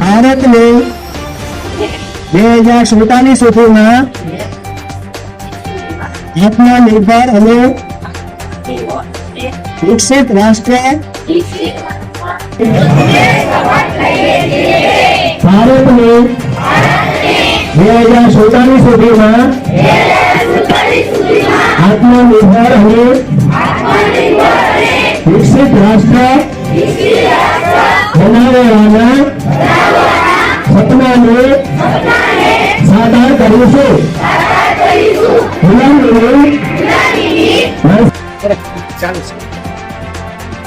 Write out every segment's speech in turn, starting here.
ભારતને બે હજાર સુડતાલીસ સુધીમાં આત્મનિર્ભર અને વિકસિત રાષ્ટ્ર ભારતને બે હજાર સુડતાલીસ સુધીમાં આત્મનિર્ભર અને વિકસિત રાષ્ટ્ર બનાવવાના સપનાને સાકાર કરીશું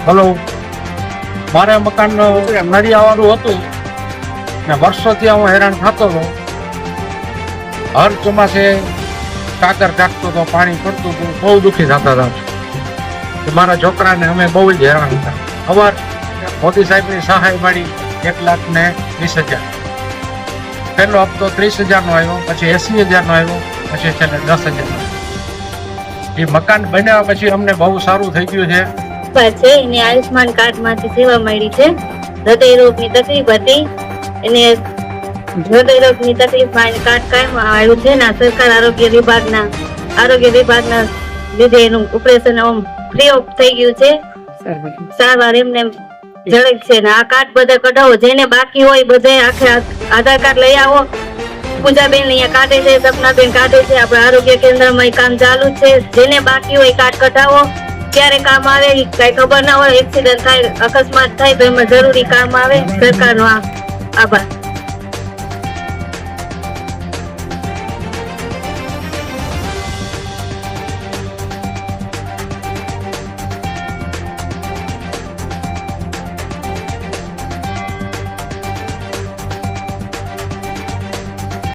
હલો. મારે મકાન નડી આવવાનું હતું. ને વર્ષોથી હું હેરાન થતો હતો. હર ચોમાસે કાકર કાઢતો હતો, પાણી પડતું હતું, બહુ દુઃખી થતા હતા. મારા છોકરાને અમે બહુ જ હેરાન હતા. અવાર મોદી સાહેબની સહાય મળી એક લાખ ને વીસ હજાર. પહેલો હપ્તો ત્રીસ હજારનો આવ્યો પછી એસી હજારનો આવ્યો પછી છેલ્લે દસ હજારનો એ મકાન બન્યા પછી અમને બહુ સારું થઈ ગયું છે. છે એને આયુષ્માન કાર્ડમાંથી સેવા મળી છે. હૃદય રોગની તકલીફ હતી. એને હૃદય રોગની તકલીફમાં એને કાર્ડ કાઢવામાં આવ્યું છે ને સરકાર આરોગ્ય વિભાગના આરોગ્ય વિભાગના લીધે એનું ઓપરેશન ફ્રી ઓફ થઈ ગયું છે. સારવાર એમને ઝડપ છે ને આ કાર્ડ બધા કઢાવો, જેને બાકી હોય બધે આખે આધાર કાર્ડ લઈ આવો. પૂજાબેન અહીંયા કાઢે છે, સપનાબેન કાઢે છે, આપણે આરોગ્ય કેન્દ્રમાં કામ ચાલુ છે. જેને બાકી હોય કાર્ડ કઢાવો. ક્યારે કામ આવે કઈ ખબર ના હોય, એક્સિડન્ટ થાય, અકસ્માત થાય તો એમાં જરૂરી કામ આવે. સરકારનો આભાર.